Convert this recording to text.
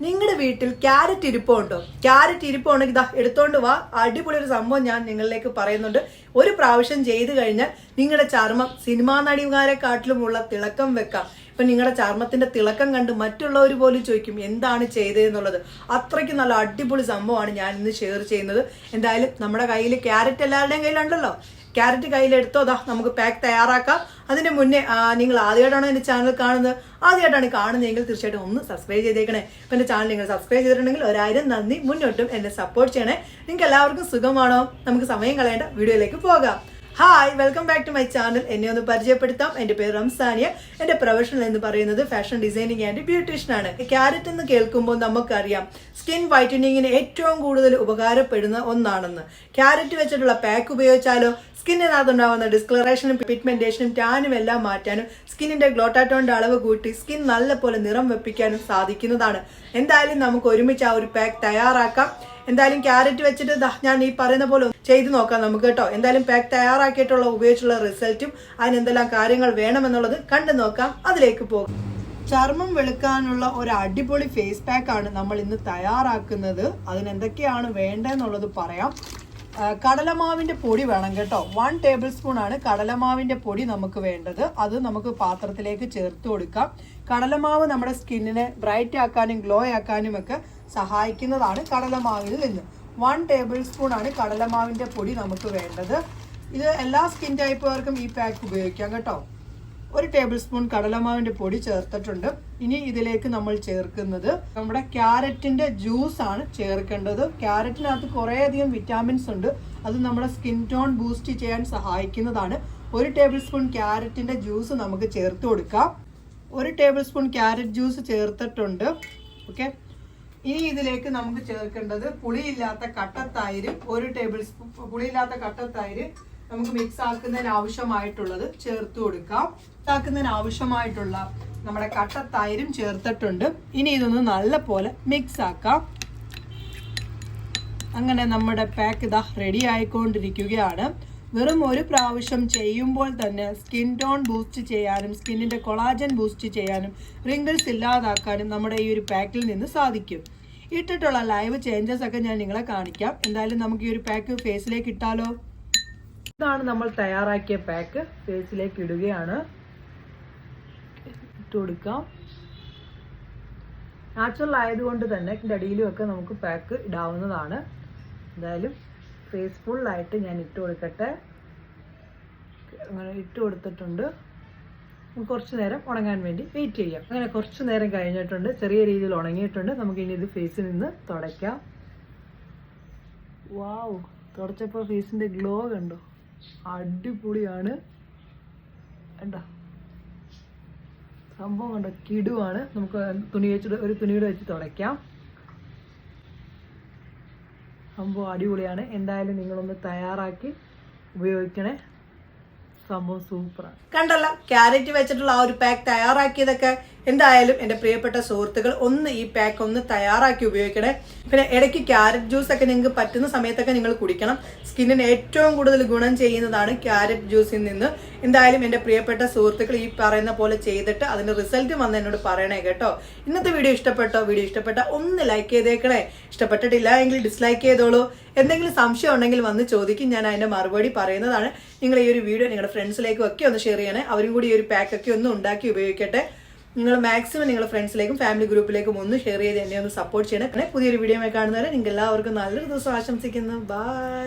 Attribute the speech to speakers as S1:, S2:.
S1: നിങ്ങളുടെ വീട്ടിൽ carrot ഇരിപ്പുണ്ടോ? Carrot ഇരിപ്പുണ്ടെങ്കിൽ ഇതാ എടുത്തോണ്ട് വാ. അടിപൊളി ഒരു സംഭവം ഞാൻ നിങ്ങളിലേക്ക് പറയുന്നുണ്ട്. ഒരു പ്രാവശ്യം ചെയ്തു കഴിഞ്ഞാൽ നിങ്ങളുടെ ചർമ്മം സിനിമാ നടിമാരെക്കാട്ടിലുമുള്ള തിളക്കം വെക്കാം. ഇപ്പൊ നിങ്ങളുടെ ചർമ്മത്തിന്റെ തിളക്കം കണ്ട് മറ്റുള്ളവർ പോലും ചോദിക്കും എന്താണ് ചെയ്തതെന്നുള്ളത്. അത്രയ്ക്ക് നല്ല അടിപൊളി സംഭവമാണ് ഞാൻ ഇന്ന് ഷെയർ ചെയ്യുന്നത്. എന്തായാലും നമ്മുടെ കയ്യിൽ ക്യാരറ്റ് എല്ലാവരുടെയും കയ്യിലുണ്ടല്ലോ. ക്യാരറ്റ് കയ്യിലെടുത്തോ അതാ നമുക്ക് പാക്ക് തയ്യാറാക്കാം. അതിന് മുന്നേ നിങ്ങൾ ആദ്യമായിട്ടാണോ എന്റെ ചാനൽ കാണുന്നത്? ആദ്യമായിട്ടാണ് കാണുന്നതെങ്കിൽ തീർച്ചയായിട്ടും ഒന്ന് സബ്സ്ക്രൈബ് ചെയ്തേക്കണേ. അപ്പം എന്റെ ചാനൽ നിങ്ങൾ സബ്സ്ക്രൈബ് ചെയ്തിട്ടുണ്ടെങ്കിൽ ഒരായിരം നന്ദി. മുന്നോട്ടും എന്നെ സപ്പോർട്ട് ചെയ്യണേ. നിങ്ങൾക്ക് എല്ലാവർക്കും സുഖമാണോ? നമുക്ക് സമയം കളയേണ്ട വീഡിയോയിലേക്ക് പോകാം. Hi welcome back to my channel എന്നെ ഒന്ന് പരിചയപ്പെടുത്താം. എന്റെ പേര് റംസാനിയ. എന്റെ പ്രൊഫഷണൽ എന്ന് പറയുന്നത് ഫാഷൻ ഡിസൈനിങ് ആൻഡ് ബ്യൂട്ടീഷ്യൻ ആണ്. ക്യാരറ്റ് എന്ന് കേൾക്കുമ്പോൾ നമുക്കറിയാം. സ്കിൻ വൈറ്റനിങ്ങിന് ഏറ്റവും കൂടുതൽ ഉപകാരപ്പെടുന്ന ഒന്നാണെന്ന്. ക്യാരറ്റ് വെച്ചിട്ടുള്ള പാക്ക് ഉപയോഗിച്ചാലോ? സ്കിന്നിനകത്തുണ്ടാവുന്ന ഡിസ്ക്ലറേഷനും പിഗ്മെന്റേഷനും ടാനും എല്ലാം മാറ്റാനും സ്കിന്നിന്റെ ഗ്ലോട്ടാറ്റോണിന്റെ അളവ് കൂട്ടി സ്കിൻ നല്ലപോലെ നിറം വെപ്പിക്കാനും സാധിക്കുന്നതാണ്. എന്തായാലും നമുക്ക് ഒരുമിച്ച് ആ ഒരു പാക്ക് തയ്യാറാക്കാം. എന്തായാലും ക്യാരറ്റ് വെച്ചിട്ട് ഞാൻ ഈ പറയുന്ന പോലെ ചെയ്ത് നോക്കാം നമുക്ക് കേട്ടോ. എന്തായാലും പാക്ക് തയ്യാറാക്കിയിട്ടുള്ള ഉപയോഗിച്ചുള്ള റിസൾട്ടും അതിനെന്തെല്ലാം കാര്യങ്ങൾ വേണമെന്നുള്ളത് കണ്ടു നോക്കാം. അതിലേക്ക് പോകും. ചർമ്മം വെളുക്കാനുള്ള ഒരു അടിപൊളി ഫേസ് പാക്കാണ് നമ്മൾ ഇന്ന് തയ്യാറാക്കുന്നത്. അതിന് എന്തൊക്കെയാണ് വേണ്ടതെന്നുള്ളത് പറയാം. ആ, കടലമാവിന്റെ പൊടി വേണം കേട്ടോ. വൺ ടേബിൾ സ്പൂൺ ആണ് കടലമാവിന്റെ പൊടി നമുക്ക് വേണ്ടത്. അത് നമുക്ക് പാത്രത്തിലേക്ക് ചേർത്ത് കൊടുക്കാം. കടലമാവ് നമ്മുടെ സ്കിന്നിനെ ബ്രൈറ്റ് ആക്കാനും ഗ്ലോ ആക്കാനും ഒക്കെ സഹായിക്കുന്നതാണ് കടലമാവിൽ നിന്ന്. വൺ ടേബിൾ സ്പൂൺ ആണ് കടലമാവിന്റെ പൊടി നമുക്ക് വേണ്ടത്. ഇത് എല്ലാ സ്കിൻ ടൈപ്പുകാർക്കും ഈ പാക്ക് ഉപയോഗിക്കാം കേട്ടോ. ഒരു ടേബിൾ സ്പൂൺ കടലമാവിന്റെ പൊടി ചേർത്തിട്ടുണ്ട്. ഇനി ഇതിലേക്ക് നമ്മൾ ചേർക്കുന്നത് നമ്മുടെ ക്യാരറ്റിന്റെ ജ്യൂസ് ആണ് ചേർക്കേണ്ടത്. ക്യാരറ്റിനകത്ത് കുറേയധികം വിറ്റാമിൻസ് ഉണ്ട്. അത് നമ്മുടെ സ്കിൻ ടോൺ ബൂസ്റ്റ് ചെയ്യാൻ സഹായിക്കുന്നതാണ്. ഒരു ടേബിൾ സ്പൂൺ ക്യാരറ്റിന്റെ ജ്യൂസ് നമുക്ക് ചേർത്ത് കൊടുക്കാം. ഒരു ടേബിൾ സ്പൂൺ ക്യാരറ്റ് ജ്യൂസ് ചേർത്തിട്ടുണ്ട്. ഓക്കെ ഇനി ഇതിലേക്ക് നമുക്ക് ചേർക്കേണ്ടത് പുളിയില്ലാത്ത കട്ടത്തൈര് ഒരു ടേബിൾ സ്പൂൺ പുളിയില്ലാത്ത കട്ടത്തൈര് നമുക്ക് മിക്സ് ആക്കുന്നതിന് ആവശ്യമായിട്ടുള്ളത് ചേർത്ത് കൊടുക്കാം. മിക്സ് ആക്കുന്നതിന് ആവശ്യമായിട്ടുള്ള നമ്മുടെ കട്ട തൈരും ചേർത്തിട്ടുണ്ട്. ഇനി ഇതൊന്ന് നല്ല പോലെ മിക്സ് ആക്കാം അങ്ങനെ നമ്മുടെ പാക്ക് ഇതാ റെഡി ആയിക്കൊണ്ടിരിക്കുകയാണ്. വെറും ഒരു പ്രാവശ്യം ചെയ്യുമ്പോൾ തന്നെ സ്കിൻ ടോൺ ബൂസ്റ്റ് ചെയ്യാനും സ്കിന്നിന്റെ കൊളാജൻ ബൂസ്റ്റ് ചെയ്യാനും റിങ്കിൾസ് ഇല്ലാതാക്കാനും നമ്മുടെ ഈ ഒരു പാക്കിൽ നിന്ന് സാധിക്കും. ഇട്ടിട്ടുള്ള ലൈവ് ചേഞ്ചസ് ഒക്കെ ഞാൻ നിങ്ങളെ കാണിക്കാം. എന്തായാലും നമുക്ക് ഈ ഒരു പാക്ക് ഫേസിലേക്ക് ഇട്ടാലോ? ഇതാണ് നമ്മൾ തയ്യാറാക്കിയ പാക്ക്. ഫേസിലേക്ക് ഇടുകയാണ്. ഇട്ട് കൊടുക്കാം. നാച്ചുറൽ ആയതുകൊണ്ട് തന്നെ ഇതിന്റെ അടിയിലുമൊക്കെ നമുക്ക് പാക്ക് ഇടാവുന്നതാണ്. എന്തായാലും ഫേസ് ഫുള്ളായിട്ട് ഞാൻ ഇട്ട് കൊടുക്കട്ടെ. അങ്ങനെ ഇട്ട് കൊടുത്തിട്ടുണ്ട്. കുറച്ച് നേരം ഉണങ്ങാൻ വേണ്ടി വെയിറ്റ് ചെയ്യാം. അങ്ങനെ കുറച്ച് നേരം കഴിഞ്ഞിട്ടുണ്ട്. ചെറിയ രീതിയിൽ ഉണങ്ങിയിട്ടുണ്ട്. നമുക്ക് ഇനി ഇത് ഫേസിൽ നിന്ന് തുടയ്ക്കാം. വാവ് തുടച്ചപ്പോൾ ഫേസിന്റെ ഗ്ലോ കണ്ടോ? അടിപൊളിയാണ്. കണ്ടോ സംഭവം കണ്ടോ? കിടുവാണ്. നമുക്ക് തുണി വെച്ചിട്ട് ഒരു തുണിയുടെ വെച്ച് തുടയ്ക്കാം. സംഭവം അടിപൊളിയാണ്. എന്തായാലും നിങ്ങളൊന്ന് തയ്യാറാക്കി ഉപയോഗിക്കണേ. സംഭവം സൂപ്പറാണ്. കണ്ടല്ല ക്യാരറ്റ് വെച്ചിട്ടുള്ള ആ ഒരു പാക്ക് തയ്യാറാക്കിയതൊക്കെ എന്തായാലും എന്റെ പ്രിയപ്പെട്ട സുഹൃത്തുക്കൾ ഒന്ന് ഈ പാക്ക് ഒന്ന് തയ്യാറാക്കി ഉപയോഗിക്കണേ. പിന്നെ ഇടയ്ക്ക് ക്യാരറ്റ് ജ്യൂസ് ഒക്കെ നിങ്ങൾക്ക് പറ്റുന്ന സമയത്തൊക്കെ നിങ്ങൾ കുടിക്കണം. സ്കിന്നിന് ഏറ്റവും കൂടുതൽ ഗുണം ചെയ്യുന്നതാണ് ക്യാരറ്റ് ജ്യൂസിൽ നിന്ന്. എന്തായാലും എന്റെ പ്രിയപ്പെട്ട സുഹൃത്തുക്കൾ ഈ പറയുന്ന പോലെ ചെയ്തിട്ട് അതിന്റെ റിസൾട്ട് വന്ന് എന്നോട് പറയണേ കേട്ടോ. ഇന്നത്തെ വീഡിയോ ഇഷ്ടപ്പെട്ടോ? വീഡിയോ ഇഷ്ടപ്പെട്ട ഒന്ന് ലൈക്ക് ചെയ്തേക്കണേ. ഇഷ്ടപ്പെട്ടിട്ടില്ല എങ്കിൽ ഡിസ്ലൈക്ക് ചെയ്തോളൂ. എന്തെങ്കിലും സംശയം ഉണ്ടെങ്കിൽ വന്ന് ചോദിക്കും. ഞാൻ അതിന്റെ മറുപടി പറയുന്നതാണ്. നിങ്ങൾ ഈ ഒരു വീഡിയോ നിങ്ങളുടെ ഫ്രണ്ട്സിലേക്കും ഒക്കെ ഒന്ന് ഷെയർ ചെയ്യണേ. അവരും കൂടി ഈ ഒരു പാക്കൊക്കെ ഒന്ന് ഉണ്ടാക്കി ഉപയോഗിക്കട്ടെ. നിങ്ങൾ മാക്സിമം നിങ്ങളുടെ ഫ്രണ്ട്സിലേക്കും ഫാമിലി ഗ്രൂപ്പിലേക്കും ഒന്ന് ഷെയർ ചെയ്ത് എന്നെ ഒന്ന് സപ്പോർട്ട് ചെയ്യണം. പിന്നെ പുതിയൊരു വീഡിയോ കാണുന്നവരെ നിങ്ങൾക്ക് എല്ലാവർക്കും നല്ലൊരു ദിവസം ആശംസിക്കുന്നു. ബൈ